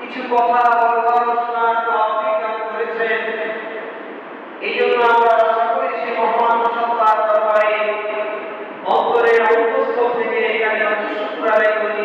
কিছু কথা বলবার শোনার করেছেন এই জন্য আমরা সকলে সেই মহান সত্তার দরবারে অন্তরের অন্তস্থ থেকে এখানে শুক্রালয় করি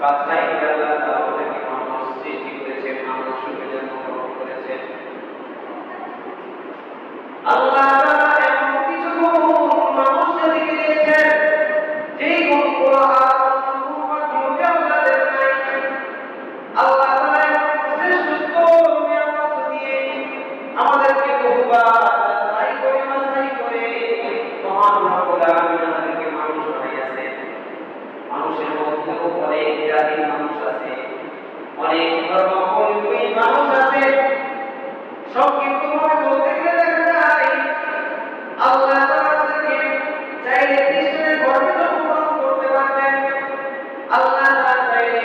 মানুষ মানুষ সুবিধা আল্লাহ অনেক জাতির মানুষ আছে, অনেক ধর্মপরিচয়ী মানুষ আছে। সংক্ষিপ্তভাবে বলতে গেলে দেখা যায়, আল্লাহ তাআলাকে চাইলে কৃষ্ণের গর্বিত করতে পারবেন আল্লাহ তাআলা চাইলে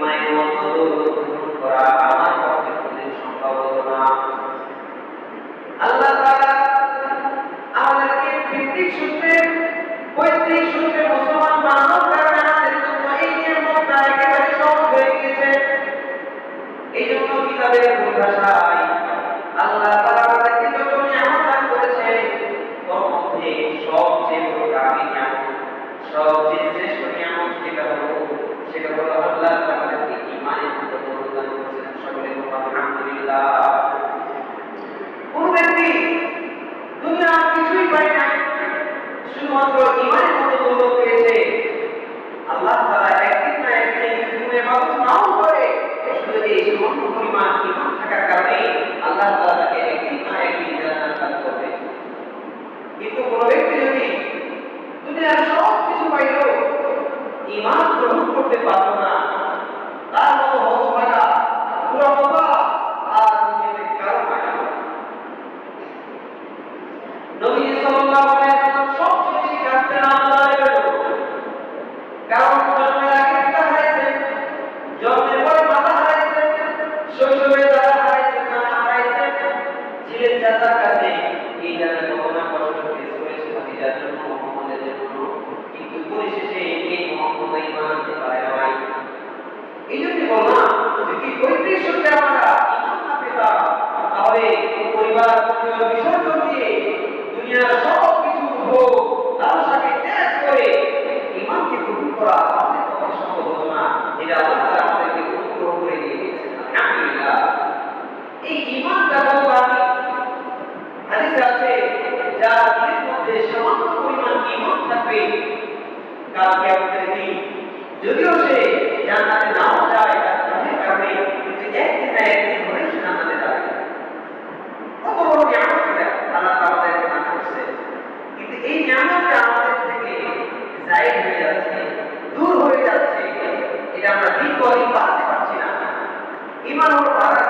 মায়ের মতো করা আমার চরিত্রের সঙ্গে আমরা না এটা আল্লাহ তারা আমাদেরকে অনুগ্রহ এই ইমান জাগরণবাদী হাদিস আছে, যার পরিমাণ ইমান থাকবে সুবহানাল্লাহ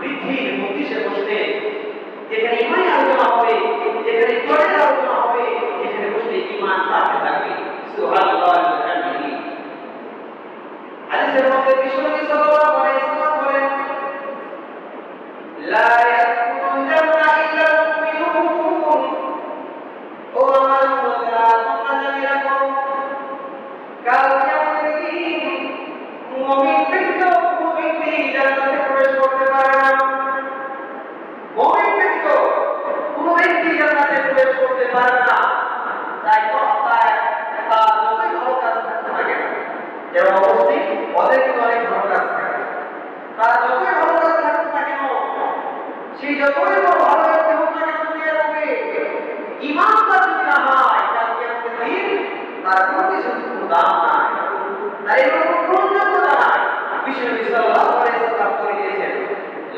বৃদ্ধির মুক্তিষে বসলে যেখানে ইমান আলোচনা হবে যেখানে কোরআন আলোচনা হবে যেখানে বসলে ইমান বাড়তে থাকবে সুবহানাল্লাহ হাদিসের মধ্যে বিশ্বনবী সাল্লাল্লাহু আলাইহি ওয়াসাল্লাম বলেন লা কালকে আমাদের কি মুমিন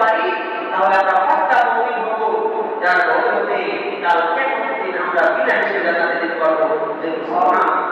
পারি তাহলে আমরা হত্যা মৌমিন হব যার অনুমতি তার অনুমতি আমরা বিনা হিসেবে জানাতে দিতে পারবো যে মুসলমান